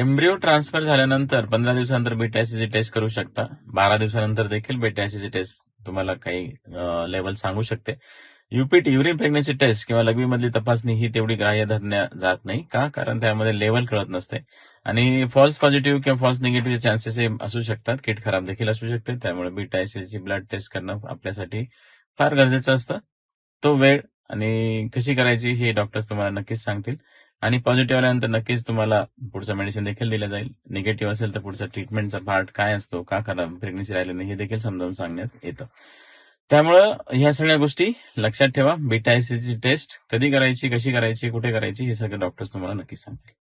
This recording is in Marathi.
एम्ब्रिओ ट्रान्सफर झाल्यानंतर पंधरा दिवसानंतर बीटायसीची टेस्ट करू शकता. बारा दिवसानंतर देखील बीटायसीची टेस्ट तुम्हाला काही लेवल सांगू शकते. युपीटी युरिन प्रेग्नन्सी टेस्ट किंवा लघवीमधली तपासणी ही तेवढी ग्राह्य धरण्या जात नाही का? कारण त्यामध्ये लेवल कळत नसते. आणि फॉल्स पॉझिटिव्ह किंवा फॉल्स निगेटिव्ह चान्सेस असू शकतात. किट खराब देखील असू शकते. त्यामुळे बीटायसीची ब्लड टेस्ट करणं आपल्यासाठी फार गरजेचं असतं. तो वेळ आणि कशी करायची हे डॉक्टर्स तुम्हाला नक्कीच सांगतील. आणि पॉझिटिव्ह आल्यानंतर नक्कीच तुम्हाला पुढचं मेडिसिन देखील दिलं जाईल. निगेटिव्ह असेल तर पुढचा ट्रीटमेंटचा पार्ट काय असतो का करा प्रेग्नन्सी राहिली नाही हे देखील समजावून सांगण्यात येतं. त्यामुळं ह्या सगळ्या गोष्टी लक्षात ठेवा. बीटायसीची ची टेस्ट कधी करायची कशी करायची कुठे करायची हे सगळं डॉक्टर्स तुम्हाला नक्कीच सांगतील.